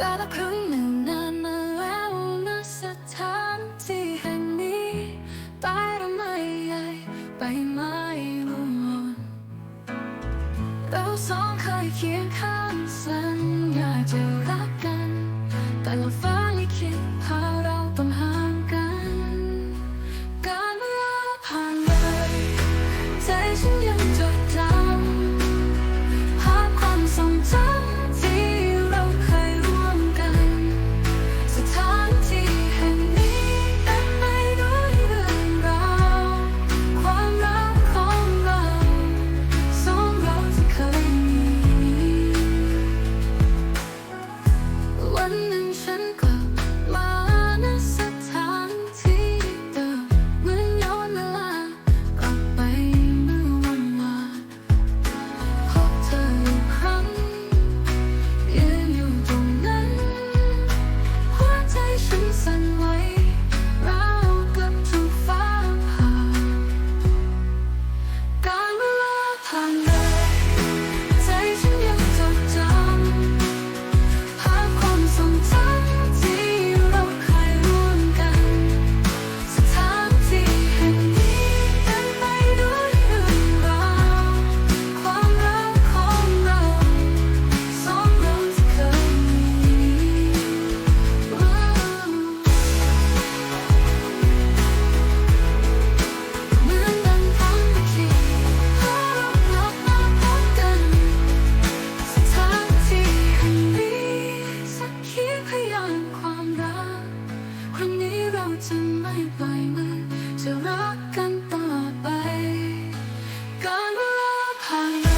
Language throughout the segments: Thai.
กาละครั้งหนึ่งนานมาแล้วนะสถานที่แห่งนี้ตายหรือไม่ใหญ่ไปไม่รู้วนเราสองเคยเคียงข้างสัญญาจะรักกัน แต่ละฟ้าลิขิต high.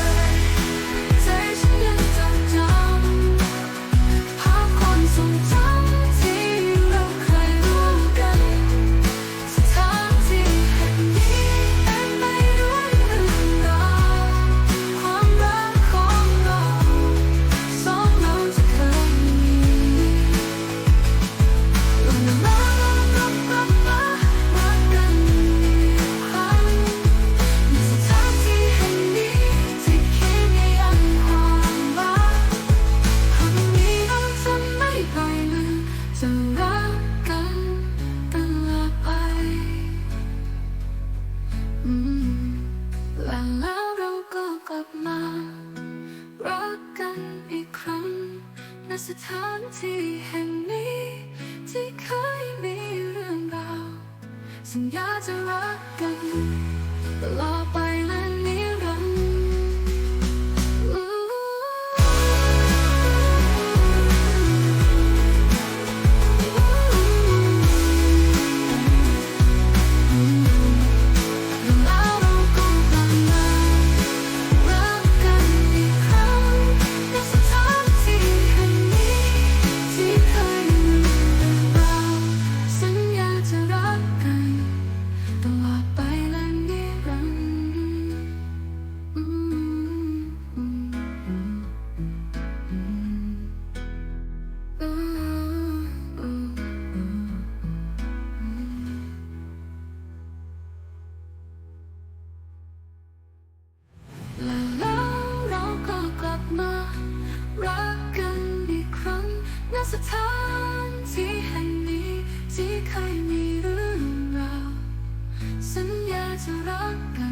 อีกครั้งณสถานที่แห่งนี้ ที่เคยมีเรื่องราวสัญญาจะรักกันตลอดไปและ ถานที่แห่ดีที่เคยมีเรื่องราวสัญญาจะรักกัน